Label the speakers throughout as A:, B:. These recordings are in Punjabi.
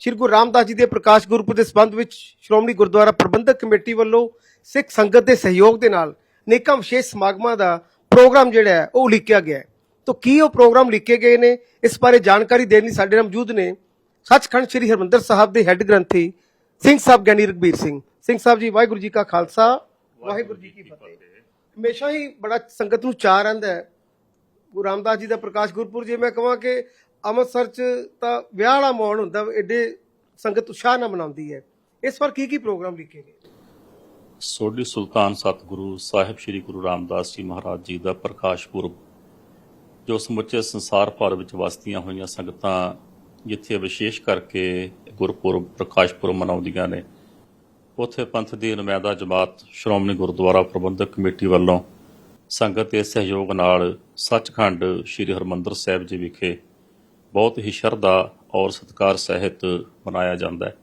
A: ਸ਼੍ਰੀ ਗੁਰੂ ਰਾਮਦਾਸ ਜੀ ਦੇ ਪ੍ਰਕਾਸ਼ ਗੁਰਪੁਰਬ ਦੇ ਸੰਬੰਧ ਵਿੱਚ ਸ਼੍ਰੋਮਣੀ ਗੁਰਦੁਆਰਾ ਪ੍ਰਬੰਧਕ ਕਮੇਟੀ ਵੱਲੋਂ ਸਿੱਖ ਸੰਗਤ ਦੇ ਸਹਿਯੋਗ ਦੇ ਨਾਲ ਨੇਕਾਂ ਵਿਸ਼ੇਸ਼ ਸਮਾਗਮਾਂ ਦਾ ਪ੍ਰੋਗਰਾਮ ਜਿਹੜਾ ਹੈ ਉਹ ਲਿਖਿਆ ਗਿਆ ਹੈ। ਤਾਂ ਕੀ ਉਹ ਪ੍ਰੋਗਰਾਮ ਲਿਖੇ ਗਏ ਨੇ ਇਸ ਬਾਰੇ ਜਾਣਕਾਰੀ ਦੇਣ ਲਈ ਸਾਡੇ ਨਾਲ ਮੌਜੂਦ ਨੇ ਸੱਚਖੰਡ ਸ੍ਰੀ ਹਰਮੰਦਰ ਸਾਹਿਬ ਦੇ ਹੈੱਡ ਗ੍ਰੰਥੀ ਸਿੰਘ ਸਾਹਿਬ ਗਿਆਨੀ ਰਘਬੀਰ ਸਿੰਘ। ਸਿੰਘ ਸਾਹਿਬ ਜੀ ਵਾਹਿਗੁਰੂ ਜੀ ਕਾ ਖਾਲਸਾ ਵਾਹਿਗੁਰੂ ਜੀ ਕੀ ਫਤਿਹ। ਹਮੇਸ਼ਾ ਹੀ ਬੜਾ ਸੰਗਤ ਨੂੰ ਚਾਅ ਰਹਿੰਦਾ ਹੈ। ਗੁਰੂ ਰਾਮਦਾਸ ਜੀ ਦਾ ਪ੍ਰਕਾਸ਼ ਗੁਰਪੁਰਬ ਜੇ ਮੈਂ ਕਹਾਂ ਕਿ ਅੰਮ੍ਰਿਤਸਰ ਚ ਤਾਂ ਵਿਆਹ ਵਾਲਾ ਮਾਹੌਲ ਹੁੰਦਾ ਐਡੇ ਸੰਗਤ ਉਤਸ਼ਾਹ ਨਾਲ ਮਨਾਉਂਦੀ ਹੈ। ਇਸ ਵਾਰ ਕੀ ਕੀ ਪ੍ਰੋਗਰਾਮ ਲਿਖੇ ਗਏ?
B: ਸੋਢੀ ਸੁਲਤਾਨ ਸਤਿਗੁਰੂ ਸਾਹਿਬ ਸ੍ਰੀ ਗੁਰੂ ਰਾਮਦਾਸ ਜੀ ਮਹਾਰਾਜ ਜੀ ਦਾ ਪ੍ਰਕਾਸ਼ ਪੁਰਬ, ਜੋ ਸਮੁੱਚੇ ਸੰਸਾਰ ਭਰ ਵਿੱਚ ਵਸਦੀਆਂ ਹੋਈਆਂ ਸੰਗਤਾਂ, ਜਿੱਥੇ ਵਿਸ਼ੇਸ਼ ਕਰਕੇ ਗੁਰਪੁਰਬ, ਪ੍ਰਕਾਸ਼ ਪੁਰਬ ਮਨਾਉਂਦੀਆਂ ਨੇ। ਉੱਥੇ ਪੰਥ ਦੀ ਨੁਮਾਇੰਦਾ ਜਮਾਤ, ਸ਼੍ਰੋਮਣੀ ਗੁਰਦੁਆਰਾ ਪ੍ਰਬੰਧਕ ਕਮੇਟੀ ਵੱਲੋਂ ਸੰਗਤ ਦੇ ਸਹਿਯੋਗ ਨਾਲ ਸੱਚਖੰਡ ਸ੍ਰੀ ਹਰਮੰਦਰ ਸਾਹਿਬ ਜੀ ਵਿਖੇ ਬਹੁਤ ਹੀ ਸ਼ਰਧਾ ਔਰ ਸਤਿਕਾਰ ਸਹਿਤ ਮਨਾਇਆ ਜਾਂਦਾ ਹੈ।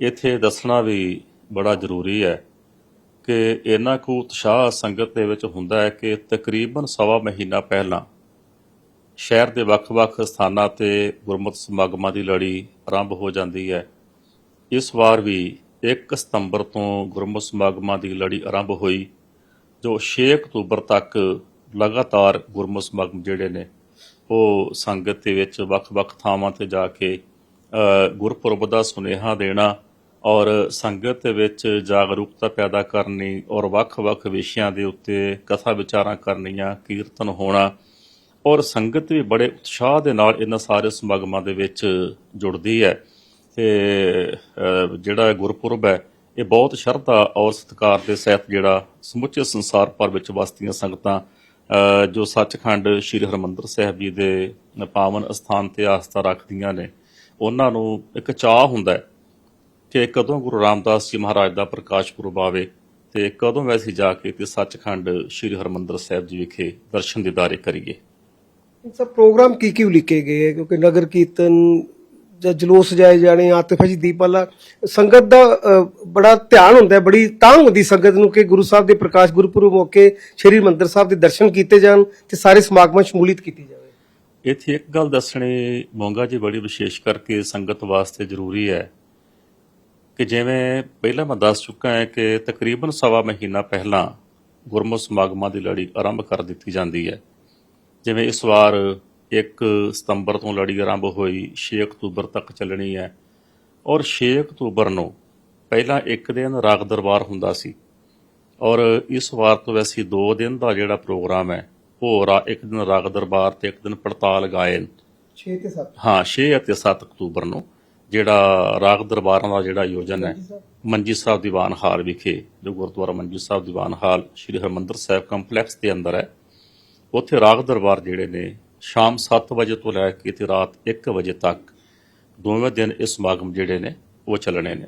B: ਇੱਥੇ ਦੱਸਣਾ ਵੀ ਬੜਾ ਜ਼ਰੂਰੀ ਹੈ ਕਿ ਇਹਨਾਂ ਕੁ ਉਤਸ਼ਾਹ ਸੰਗਤ ਦੇ ਵਿੱਚ ਹੁੰਦਾ ਹੈ ਕਿ ਤਕਰੀਬਨ ਸਵਾ ਮਹੀਨਾ ਪਹਿਲਾਂ ਸ਼ਹਿਰ ਦੇ ਵੱਖ-ਵੱਖ ਸਥਾਨਾਂ ਤੇ ਗੁਰਮਤਿ ਸਮਾਗਮਾਂ ਦੀ ਲੜੀ ਆਰੰਭ ਹੋ ਜਾਂਦੀ ਹੈ। ਇਸ ਵਾਰ ਵੀ 1 ਸਤੰਬਰ ਤੋਂ ਗੁਰਮਤਿ ਸਮਾਗਮਾਂ ਦੀ ਲੜੀ ਆਰੰਭ ਹੋਈ, ਜੋ 6 ਅਕਤੂਬਰ ਤੱਕ ਲਗਾਤਾਰ ਗੁਰਮਤਿ ਸਮਾਗਮ ਜਿਹੜੇ ਨੇ ਉਹ ਸੰਗਤ ਦੇ ਵਿੱਚ ਵੱਖ-ਵੱਖ ਥਾਵਾਂ ਤੇ ਜਾ ਕੇ ਗੁਰਪੁਰਬ ਦਾ ਸੁਨੇਹਾ ਦੇਣਾ ਔਰ ਸੰਗਤ ਦੇ ਵਿੱਚ ਜਾਗਰੂਕਤਾ ਪੈਦਾ ਕਰਨੀ ਔਰ ਵੱਖ-ਵੱਖ ਵਿਸ਼ਿਆਂ ਦੇ ਉੱਤੇ ਕਥਾ ਵਿਚਾਰਾਂ ਕਰਨੀਆਂ, ਕੀਰਤਨ ਹੋਣਾ ਔਰ ਸੰਗਤ ਵੀ ਬੜੇ ਉਤਸ਼ਾਹ ਦੇ ਨਾਲ ਇਹਨਾਂ ਸਾਰੇ ਸਮਾਗਮਾਂ ਦੇ ਵਿੱਚ ਜੁੜਦੀ ਹੈ ਤੇ ਜਿਹੜਾ ਗੁਰਪੁਰਬ ਹੈ, ਇਹ ਬਹੁਤ ਸ਼ਰਧਾ ਔਰ ਸਤਿਕਾਰ ਦੇ ਸਹਿਤ ਜਿਹੜਾ ਸਮੁੱਚੇ ਸੰਸਾਰ ਭਰ ਵਿੱਚ ਵਸਦੀਆਂ ਸੰਗਤਾਂ ਜੋ ਸੱਚਖੰਡ ਸ੍ਰੀ ਹਰਮੰਦਰ ਸਾਹਿਬ ਜੀ ਦੇ ਪਾਵਨ ਅਸਥਾਨ ਤੇ ਆਸਥਾ ਰੱਖਦੀਆਂ ਨੇ, ਉਹਨਾਂ ਨੂੰ ਇੱਕ ਚਾਹ ਹੁੰਦਾ ਹੈ ਕਿ ਕਦੋਂ ਗੁਰੂ ਰਾਮਦਾਸ ਜੀ ਮਹਾਰਾਜ ਦਾ ਪ੍ਰਕਾਸ਼ ਪੁਰਬ ਆਵੇ ਤੇ ਕਦੋਂ ਵੈਸੇ ਜਾ ਕੇ ਤੇ ਸੱਚਖੰਡ ਸ੍ਰੀ ਹਰਮੰਦਰ ਸਾਹਿਬ ਜੀ ਵਿਖੇ ਦਰਸ਼ਨ ਦੀਦਾਰੇ ਕਰੀਏ।
A: ਇਹ ਸਭ ਪ੍ਰੋਗਰਾਮ ਕੀ ਕੀ ਲਿਖੇ ਗਏ ਹੈ? ਕਿਉਂਕਿ ਨਗਰ ਕੀਰਤਨ ਜਲੂਸ ਜਾਏ ਜਾਣੇ ਆਤਿਫਾਜੀ ਦੀਪਾਲਾ ਸੰਗਤ ਦਾ ਬੜਾ ਧਿਆਨ ਹੁੰਦਾ ਬੜੀ ਤਾਂ ਹੁੰਦੀ ਸੰਗਤ ਨੂੰ ਕਿ ਗੁਰੂ ਸਾਹਿਬ ਦੇ ਪ੍ਰਕਾਸ਼ ਗੁਰਪੁਰਬ ਮੌਕੇ ਸ਼੍ਰੀ ਮੰਦਰ ਸਾਹਿਬ ਦੇ ਦਰਸ਼ਨ ਕੀਤੇ ਜਾਣ ਤੇ ਸਾਰੇ ਸਮਾਗਮਾਂ ਸ਼ਮੂਲੀਅਤ ਕੀਤੀ ਜਾਵੇ।
B: ਇੱਥੇ ਇੱਕ ਗੱਲ ਦੱਸਣੀ ਮੋਂਗਾ ਜੀ ਬੜੀ ਵਿਸ਼ੇਸ਼ ਕਰਕੇ ਸੰਗਤ ਵਾਸਤੇ ਜ਼ਰੂਰੀ ਹੈ ਕਿ ਜਿਵੇਂ ਪਹਿਲਾਂ ਮੈਂ ਦੱਸ ਚੁੱਕਾ ਹਾਂ ਕਿ ਤਕਰੀਬਨ ਸਵਾ ਮਹੀਨਾ ਪਹਿਲਾਂ ਗੁਰਮਤਿ ਸਮਾਗਮਾਂ ਦੀ ਲੜੀ ਆਰੰਭ ਕਰ ਦਿੱਤੀ ਜਾਂਦੀ ਹੈ। ਜਿਵੇਂ ਇਸ ਵਾਰ 1 ਸਤੰਬਰ ਤੋਂ ਲੜੀ ਆਰੰਭ ਹੋਈ 6 ਅਕਤੂਬਰ ਤੱਕ ਚੱਲਣੀ ਹੈ। ਔਰ 6 ਅਕਤੂਬਰ ਨੂੰ ਪਹਿਲਾਂ ਇੱਕ ਦਿਨ ਰਾਗ ਦਰਬਾਰ ਹੁੰਦਾ ਸੀ। ਔਰ ਇਸ ਵਾਰ ਤੋਂ ਵੈਸੇ ਦੋ ਦਿਨ ਦਾ ਜਿਹੜਾ ਪ੍ਰੋਗਰਾਮ ਹੈ ਉਹ ਰਾ ਇੱਕ ਦਿਨ ਰਾਗ ਦਰਬਾਰ ਤੇ ਇੱਕ ਦਿਨ ਪੜਤਾਲ ਗਾਇਨ।
A: 6 ਤੇ 7
B: ਹਾਂ 6 ਅਤੇ 7 ਅਕਤੂਬਰ ਨੂੰ ਜਿਹੜਾ ਰਾਗ ਦਰਬਾਰਾਂ ਦਾ ਜਿਹੜਾ ਆਯੋਜਨ ਹੈ ਮੰਜੀ ਸਾਹਿਬ ਦੀਵਾਨ ਹਾਲ ਵਿਖੇ ਜੋ ਗੁਰਦੁਆਰਾ ਮੰਜੀ ਸਾਹਿਬ ਦੀਵਾਨ ਹਾਲ ਸ੍ਰੀ ਹਰਮੰਦਰ ਸਾਹਿਬ ਕੰਪਲੈਕਸ ਦੇ ਅੰਦਰ ਹੈ ਉੱਥੇ ਰਾਗ ਦਰਬਾਰ ਜਿਹੜੇ ਨੇ ਸ਼ਾਮ 7 ਵਜੇ ਤੋਂ ਲੈ ਕੇ ਤੇ ਰਾਤ 1 ਵਜੇ ਤੱਕ ਦੋਵੇਂ ਦਿਨ ਇਹ ਸਮਾਗਮ ਜਿਹੜੇ ਨੇ, ਉਹ ਚੱਲਣੇ ਨੇ।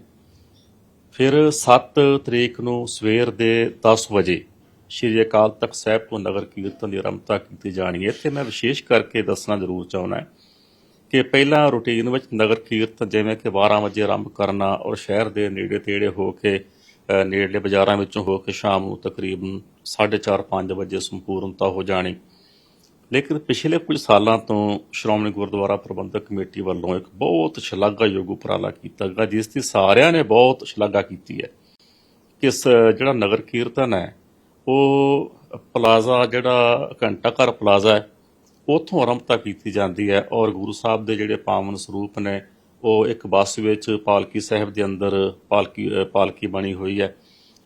B: ਫਿਰ 7 ਤਰੀਕ ਨੂੰ ਸਵੇਰ ਦੇ 10 ਵਜੇ ਸ਼੍ਰੀ ਅਕਾਲ ਤਖਤ ਸਾਹਿਬ ਤੋਂ ਨਗਰ ਕੀਰਤਨ ਦੀ ਆਰੰਭਤਾ ਕੀਤੀ ਜਾਣੀ ਹੈ। ਇੱਥੇ ਮੈਂ ਵਿਸ਼ੇਸ਼ ਕਰਕੇ ਦੱਸਣਾ ਜ਼ਰੂਰ ਚਾਹੁੰਦਾ ਕਿ ਪਹਿਲਾਂ ਰੂਟੀਨ ਵਿੱਚ ਨਗਰ ਕੀਰਤਨ ਜਿਵੇਂ ਕਿ 12 ਵਜੇ ਆਰੰਭ ਕਰਨਾ ਔਰ ਸ਼ਹਿਰ ਦੇ ਨੇੜੇ ਤੇੜੇ ਹੋ ਕੇ ਨੇੜਲੇ ਬਾਜ਼ਾਰਾਂ ਵਿੱਚੋਂ ਹੋ ਕੇ ਸ਼ਾਮ ਨੂੰ ਤਕਰੀਬਨ 4:30 5 ਵਜੇ ਸੰਪੂਰਨਤਾ ਹੋ ਜਾਣੀ। ਲੇਕਿਨ ਪਿਛਲੇ ਕੁਝ ਸਾਲਾਂ ਤੋਂ ਸ਼੍ਰੋਮਣੀ ਗੁਰਦੁਆਰਾ ਪ੍ਰਬੰਧਕ ਕਮੇਟੀ ਵੱਲੋਂ ਇੱਕ ਬਹੁਤ ਸ਼ਲਾਘਾਯੋਗ ਉਪਰਾਲਾ ਕੀਤਾ ਗਿਆ, ਜਿਸ ਦੀ ਸਾਰਿਆਂ ਨੇ ਬਹੁਤ ਸ਼ਲਾਘਾ ਕੀਤੀ ਹੈ। ਕਿ ਇਸ ਜਿਹੜਾ ਨਗਰ ਕੀਰਤਨ ਹੈ, ਉਹ ਪਲਾਜ਼ਾ, ਜਿਹੜਾ ਘੰਟਾ ਘਰ ਪਲਾਜ਼ਾ ਹੈ, ਉਥੋਂ ਆਰੰਭਤਾ ਕੀਤੀ ਜਾਂਦੀ ਹੈ ਔਰ ਗੁਰੂ ਸਾਹਿਬ ਦੇ ਜਿਹੜੇ ਪਾਵਨ ਸਰੂਪ ਨੇ, ਉਹ ਇੱਕ ਬੱਸ ਵਿੱਚ ਪਾਲਕੀ ਸਾਹਿਬ ਦੇ ਅੰਦਰ ਪਾਲਕੀ ਪਾਲਕੀ ਬਣੀ ਹੋਈ ਹੈ।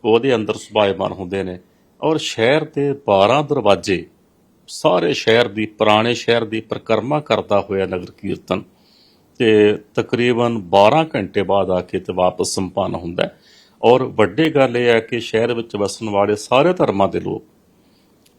B: ਉਹਦੇ ਅੰਦਰ ਸੁਭਾਇਮਾਨ ਹੁੰਦੇ ਨੇ ਔਰ ਸ਼ਹਿਰ ਦੇ 12 ਦਰਵਾਜ਼ੇ ਸਾਰੇ ਸ਼ਹਿਰ ਦੀ, ਪੁਰਾਣੇ ਸ਼ਹਿਰ ਦੀ ਪਰਿਕਰਮਾ ਕਰਦਾ ਹੋਇਆ ਨਗਰ ਕੀਰਤਨ ਤੇ ਤਕਰੀਬਨ 12 ਘੰਟੇ ਬਾਅਦ ਆ ਕੇ ਤੇ ਵਾਪਸ ਸੰਪੰਨ ਹੁੰਦਾ ਔਰ ਵੱਡੀ ਗੱਲ ਇਹ ਹੈ ਕਿ ਸ਼ਹਿਰ ਵਿੱਚ ਵਸਣ ਵਾਲੇ ਸਾਰੇ ਧਰਮਾਂ ਦੇ ਲੋਕ,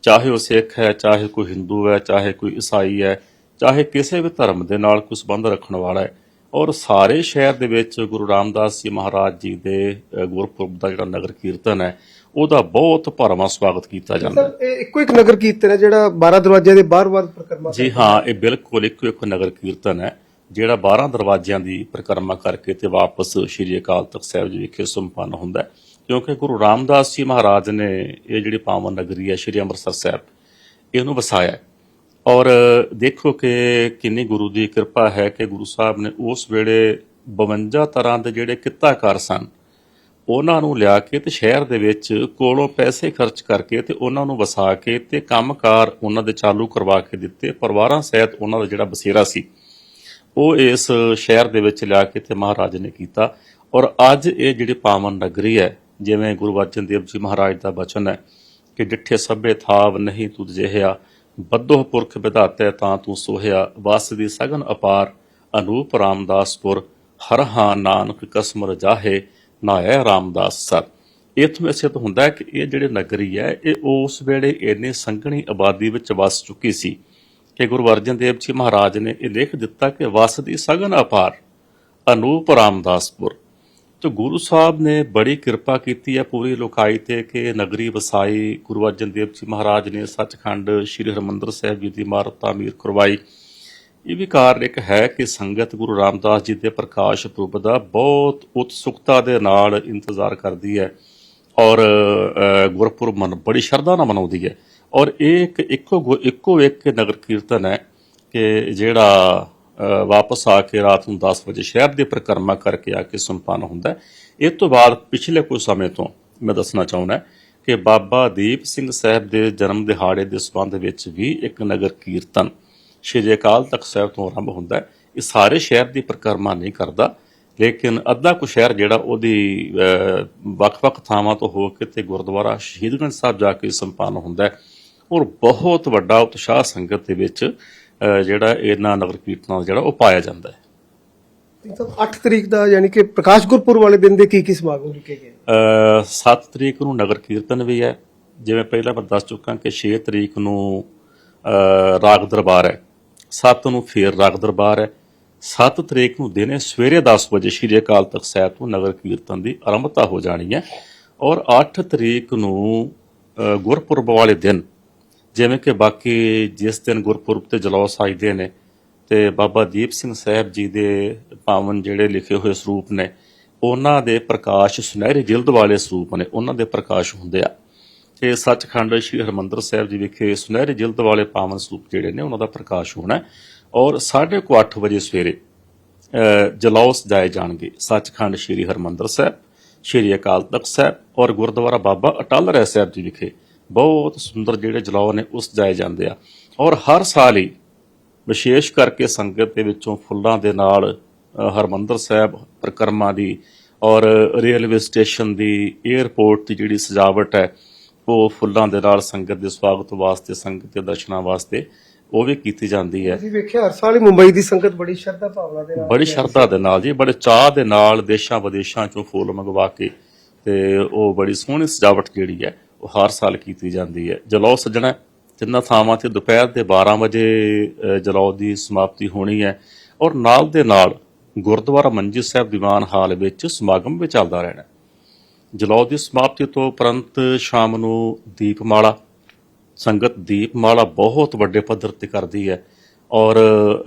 B: ਚਾਹੇ ਉਹ ਸਿੱਖ ਹੈ, ਚਾਹੇ ਕੋਈ ਹਿੰਦੂ ਹੈ, ਚਾਹੇ ਕੋਈ ਈਸਾਈ ਹੈ, ਚਾਹੇ ਕਿਸੇ ਵੀ ਧਰਮ ਦੇ ਨਾਲ ਕੋਈ ਸੰਬੰਧ ਰੱਖਣ ਵਾਲਾ ਹੈ, ਔਰ ਸਾਰੇ ਸ਼ਹਿਰ ਦੇ ਵਿੱਚ ਗੁਰੂ ਰਾਮਦਾਸ ਜੀ ਮਹਾਰਾਜ ਜੀ ਦੇ ਗੁਰਪੁਰਬ ਦਾ ਜਿਹੜਾ ਨਗਰ ਕੀਰਤਨ ਹੈ ਉਹਦਾ ਬਹੁਤ ਭਰਵਾਂ ਸਵਾਗਤ ਕੀਤਾ ਜਾਂਦਾ। ਹੈ
A: ਸਰ ਇਹ ਇੱਕੋ ਇੱਕ ਨਗਰ ਕੀਰਤਨ ਹੈ ਜਿਹੜਾ 12 ਦਰਵਾਜ਼ਿਆਂ ਦੇ ਬਾਹਰ-ਬਾਹਰ ਪ੍ਰਕਰਮਾ
B: ਜੀ ਹਾਂ ਇਹ ਬਿਲਕੁਲ ਇੱਕੋ ਇੱਕ ਨਗਰ ਕੀਰਤਨ ਹੈ ਜਿਹੜਾ 12 ਦਰਵਾਜ਼ਿਆਂ ਦੀ ਪਰਿਕਰਮਾ ਕਰਕੇ ਤੇ ਵਾਪਸ ਸ਼੍ਰੀ ਅਕਾਲ ਤਖਤ ਸਾਹਿਬ ਜੀ ਵਿਖੇ ਸੰਪੰਨ ਹੁੰਦਾ ਹੈ। ਕਿਉਂਕਿ ਗੁਰੂ ਰਾਮਦਾਸ ਜੀ ਮਹਾਰਾਜ ਨੇ ਇਹ ਜਿਹੜੀ ਪਾਵਨ ਨਗਰੀ ਹੈ ਸ਼੍ਰੀ ਅੰਮ੍ਰਿਤਸਰ ਸਾਹਿਬ ਇਹਨੂੰ ਵਸਾਇਆ। ਔਰ ਦੇਖੋ ਕਿ ਕਿੰਨੀ ਗੁਰੂ ਦੀ ਕਿਰਪਾ ਹੈ ਕਿ ਗੁਰੂ ਸਾਹਿਬ ਨੇ ਉਸ ਵੇਲੇ 52 ਤਰ੍ਹਾਂ ਦੇ ਜਿਹੜੇ ਕਿੱਤਾਕਾਰ ਸਨ ਉਹਨਾਂ ਨੂੰ ਲਿਆ ਕੇ ਤੇ ਸ਼ਹਿਰ ਦੇ ਵਿੱਚ ਕੋਲੋਂ ਪੈਸੇ ਖਰਚ ਕਰਕੇ ਤੇ ਉਹਨਾਂ ਨੂੰ ਵਸਾ ਕੇ ਤੇ ਕੰਮਕਾਰ ਉਹਨਾਂ ਦੇ ਚਾਲੂ ਕਰਵਾ ਕੇ ਦਿੱਤੇ। ਪਰਿਵਾਰਾਂ ਸਹਿਤ ਉਹਨਾਂ ਦਾ ਜਿਹੜਾ ਬਸੇਰਾ ਸੀ, ਉਹ ਇਸ ਸ਼ਹਿਰ ਦੇ ਵਿੱਚ ਲਿਆ ਕੇ ਤੇ ਮਹਾਰਾਜ ਨੇ ਕੀਤਾ। ਔਰ ਅੱਜ ਇਹ ਜਿਹੜੀ ਪਾਵਨ ਨਗਰੀ ਹੈ, ਜਿਵੇਂ ਗੁਰੂ ਅਰਜਨ ਦੇਵ ਜੀ ਮਹਾਰਾਜ ਦਾ ਬਚਨ ਹੈ ਕਿ ਡਿੱਠੇ ਸਭੇ ਥਾਵ ਨਹੀਂ ਤੁਧ ਜਿਹਾ ਬੱਦੋਹ ਪੁਰਖ ਵਿਧਾਤੇ ਤਾਂ ਤੂੰ ਸੋਹਿਆ, ਵਸ ਦੀ ਸਗਨ ਅਪਾਰ, ਅਨੂਪ ਰਾਮਦਾਸਪੁਰ ਹਰ ਹਾਂ ਨਾਨਕ ਕਸਮ ਰਜਾਹੇ ਨਾਇ ਰਾਮਦਾਸ ਸਰ ਇਥੋਂ ਇਸੇ ਹੁੰਦਾ ਕਿ ਇਹ ਜਿਹੜੇ ਨਗਰੀ ਹੈ, ਇਹ ਉਸ ਵੇਲੇ ਇੰਨੇ ਸੰਘਣੀ ਆਬਾਦੀ ਵਿੱਚ ਵਸ ਚੁੱਕੀ ਸੀ ਕਿ ਗੁਰੂ ਅਰਜਨ ਦੇਵ ਜੀ ਮਹਾਰਾਜ ਨੇ ਇਹ ਲਿਖ ਦਿੱਤਾ ਕਿ ਵਸ ਦੀ ਸਗਨ ਅਪਾਰ, ਅਨੂਪ ਰਾਮਦਾਸਪੁਰ। ਤੇ ਗੁਰੂ ਸਾਹਿਬ ਨੇ ਬੜੀ ਕਿਰਪਾ ਕੀਤੀ ਹੈ ਪੂਰੀ ਲੋਕਾਈ ਤੇ ਕਿ ਨਗਰੀ ਵਸਾਈ। ਗੁਰੂ ਅਰਜਨ ਦੇਵ ਜੀ ਮਹਾਰਾਜ ਨੇ ਸੱਚਖੰਡ ਸ੍ਰੀ ਹਰਿਮੰਦਰ ਸਾਹਿਬ ਜੀ ਦੀ ਇਮਾਰਤ ਤਾਮੀਰ ਕਰਵਾਈ। ਇਹ ਵੀ ਕਾਰਨ ਇੱਕ ਹੈ ਕਿ ਸੰਗਤ ਗੁਰੂ ਰਾਮਦਾਸ ਜੀ ਦੇ ਪ੍ਰਕਾਸ਼ ਪੁਰਬ ਦਾ ਬਹੁਤ ਉਤਸੁਕਤਾ ਦੇ ਨਾਲ ਇੰਤਜ਼ਾਰ ਕਰਦੀ ਹੈ ਔਰ ਗੁਰਪੁਰਬ ਮਨ, ਬੜੀ ਸ਼ਰਧਾ ਨਾਲ ਮਨਾਉਂਦੀ ਹੈ। ਔਰ ਇਹ ਇੱਕ ਇੱਕੋ ਗੁ- ਇੱਕੋ ਇੱਕ ਨਗਰ ਕੀਰਤਨ ਹੈ ਕਿ ਜਿਹੜਾ ਵਾਪਸ ਆ ਕੇ ਰਾਤ ਨੂੰ 10 ਵਜੇ ਸ਼ਹਿਰ ਦੀ ਪਰਿਕਰਮਾ ਕਰਕੇ ਆ ਕੇ ਸੰਪੰਨ ਹੁੰਦਾ ਇਹ ਤੋਂ ਬਾਅਦ ਪਿਛਲੇ ਕੁਝ ਸਮੇਂ ਤੋਂ ਮੈਂ ਦੱਸਣਾ ਚਾਹੁੰਦਾ ਕਿ ਬਾਬਾ ਦੀਪ ਸਿੰਘ ਸਾਹਿਬ ਦੇ ਜਨਮ ਦਿਹਾੜੇ ਦੇ ਸੰਬੰਧ ਵਿੱਚ ਵੀ ਇੱਕ ਨਗਰ ਕੀਰਤਨ ਸ਼੍ਰੀ ਅਕਾਲ ਤਖਤ ਸਾਹਿਬ ਤੋਂ ਆਰੰਭ ਹੁੰਦਾ ਹੈ। ਇਹ ਸਾਰੇ ਸ਼ਹਿਰ ਦੀ ਪਰਿਕਰਮਾ ਨਹੀਂ ਕਰਦਾ ਲੇਕਿਨ ਅੱਧਾ ਕੁ ਸ਼ਹਿਰ ਜਿਹੜਾ ਉਹਦੀ ਵੱਖ-ਵੱਖ ਥਾਵਾਂ ਤੋਂ ਹੋ ਕੇ ਤੇ ਗੁਰਦੁਆਰਾ ਸ਼ਹੀਦਗੰਜ ਸਾਹਿਬ ਜਾ ਕੇ ਸੰਪੰਨ ਹੁੰਦਾ ਹੈ। ਔਰ ਬਹੁਤ ਵੱਡਾ ਉਤਸ਼ਾਹ ਸੰਗਤ ਦੇ ਵਿੱਚ ਜਿਹੜਾ ਇਹਨਾਂ ਨਗਰ ਕੀਰਤਨਾਂ ਦਾ ਜਿਹੜਾ ਉਹ ਪਾਇਆ ਜਾਂਦਾ ਹੈ।
A: ਤਾਂ 8 ਤਰੀਕ ਦਾ ਯਾਨੀ ਕਿ ਪ੍ਰਕਾਸ਼ ਗੁਰਪੁਰ ਵਾਲੇ ਦਿਨ ਦੇ ਕੀ ਕੀ ਸਮਾਗਮ ਲਿਖੇ ਗਏ?
B: ਅ 7 ਤਰੀਕ ਨੂੰ ਨਗਰ ਕੀਰਤਨ ਵੀ ਹੈ। ਜਿਵੇਂ ਪਹਿਲਾਂ ਮੈਂ ਦੱਸ ਚੁੱਕਾ ਕਿ 6 ਤਰੀਕ ਨੂੰ ਰਾਗ ਦਰਬਾਰ ਹੈ। 7 ਨੂੰ ਫੇਰ ਰਾਗ ਦਰਬਾਰ ਹੈ। 7 ਤਰੀਕ ਨੂੰ ਦਿਨੇ ਸਵੇਰੇ 10 ਵਜੇ ਸ਼੍ਰੀ ਅਕਾਲ ਤਖਤ ਸਾਹਿਬ ਤੋਂ ਨਗਰ ਕੀਰਤਨ ਦੀ ਆਰੰਭਤਾ ਹੋ ਜਾਣੀ ਹੈ ਔਰ 8 ਤਰੀਕ ਨੂੰ ਗੁਰਪੁਰਬ ਵਾਲੇ ਦਿਨ, ਜਿਵੇਂ ਕਿ ਬਾਕੀ ਜਿਸ ਦਿਨ ਗੁਰਪੁਰਬ ਤੇ ਜਲੌ ਆਈਦੇ ਨੇ ਤੇ ਬਾਬਾ ਦੀਪ ਸਿੰਘ ਸਾਹਿਬ ਜੀ ਦੇ ਪਾਵਨ ਜਿਹੜੇ ਲਿਖੇ ਹੋਏ ਸਰੂਪ ਨੇ, ਉਹਨਾਂ ਦੇ ਪ੍ਰਕਾਸ਼ ਸੁਨਹਿਰੀ ਜਿਲਦ ਵਾਲੇ ਸਰੂਪ ਨੇ, ਉਹਨਾਂ ਦੇ ਪ੍ਰਕਾਸ਼ ਹੁੰਦੇ ਆ। ਤੇ ਸੱਚਖੰਡ ਸ੍ਰੀ ਹਰਿਮੰਦਰ ਸਾਹਿਬ ਜੀ ਵਿਖੇ ਸੁਨਹਿਰੀ ਜਿਲਦ ਵਾਲੇ ਪਾਵਨ ਸਰੂਪ ਜਿਹੜੇ ਨੇ ਉਹਨਾਂ ਦਾ ਪ੍ਰਕਾਸ਼ ਹੋਣਾ ਹੈ ਔਰ 8:30 ਵਜੇ ਸਵੇਰੇ ਅ, ਜਲੌਸ ਜਾਏ ਜਾਣਗੇ ਸੱਚਖੰਡ ਸ੍ਰੀ ਹਰਿਮੰਦਰ ਸਾਹਿਬ ਸ੍ਰੀ ਅਕਾਲ ਤਖਤ ਸਾਹਿਬ ਔਰ ਗੁਰਦੁਆਰਾ ਬਾਬਾ ਅਟਲ ਰਹਿ ਸਾਹਿਬ ਜੀ ਵਿਖੇ। ਬਹੁਤ ਸੁੰਦਰ ਜਿਹੜੇ ਜਲੌ ਨੇ ਉਸ ਜਾਏ ਜਾਂਦੇ ਆ। ਔਰ ਹਰ ਸਾਲ ਹੀ ਵਿਸ਼ੇਸ਼ ਕਰਕੇ ਸੰਗਤ ਦੇ ਵਿੱਚੋਂ ਫੁੱਲਾਂ ਦੇ ਨਾਲ ਅ, ਹਰਿਮੰਦਰ ਸਾਹਿਬ ਪ੍ਰਕਰਮਾ ਦੀ ਔਰ ਰੇਲਵੇ ਸਟੇਸ਼ਨ ਦੀ 에ਅਰਪੋਰਟ ਦੀ ਜਿਹੜੀ ਸਜਾਵਟ ਹੈ ਉਹ ਫੁੱਲਾਂ ਦੇ ਨਾਲ ਸੰਗਤ ਦੇ ਸਵਾਗਤ ਵਾਸਤੇ ਸੰਗਤ ਦੇ ਦਰਸ਼ਨਾਂ ਵਾਸਤੇ ਉਹ ਵੀ ਕੀਤੀ ਜਾਂਦੀ ਹੈ।
A: ਅਸੀਂ ਵੇਖਿਆ ਹਰ ਸਾਲ ਹੀ ਮੁੰਬਈ ਦੀ ਸੰਗਤ ਬੜੀ ਸ਼ਰਧਾ ਭਾਵਨਾ ਦੇ ਨਾਲ
B: ਬੜੀ ਸ਼ਰਧਾ ਦੇ ਨਾਲ ਜੀ ਬੜੇ ਚਾਹ ਦੇ ਨਾਲ ਦੇਸ਼ਾਂ ਵਿਦੇਸ਼ਾਂ ਚੋਂ ਫੁੱਲ ਮੰਗਵਾ ਕੇ ਤੇ ਉਹ ਬੜੀ ਸੋਹਣੀ ਸਜਾਵਟ ਜਿਹੜੀ ਹੈ ਉਹ ਹਰ ਸਾਲ ਕੀਤੀ ਜਾਂਦੀ ਹੈ। ਜਲੌ ਸੱਜਣਾ ਜਿੰਨਾ ਥਾਵਾਂ ਤੇ ਦੁਪਹਿਰ ਦੇ 12 ਵਜੇ ਜਲੌ ਦੀ ਸਮਾਪਤੀ ਹੋਣੀ ਹੈ ਔਰ ਨਾਲ ਦੇ ਨਾਲ ਗੁਰਦੁਆਰਾ ਮੰਜੀ ਸਾਹਿਬ ਦੀਵਾਨ ਹਾਲ ਵਿੱਚ ਸਮਾਗਮ ਵੀ ਚੱਲਦਾ ਰਹਿਣਾ। ਜਲੌ ਦੀ ਸਮਾਪਤੀ ਤੋਂ ਉਪਰੰਤ ਸ਼ਾਮ ਨੂੰ ਦੀਪਮਾਲਾ, ਸੰਗਤ ਦੀਪਮਾਲਾ ਬਹੁਤ ਵੱਡੇ ਪੱਧਰ ਤੇ ਕਰਦੀ ਹੈ ਔਰ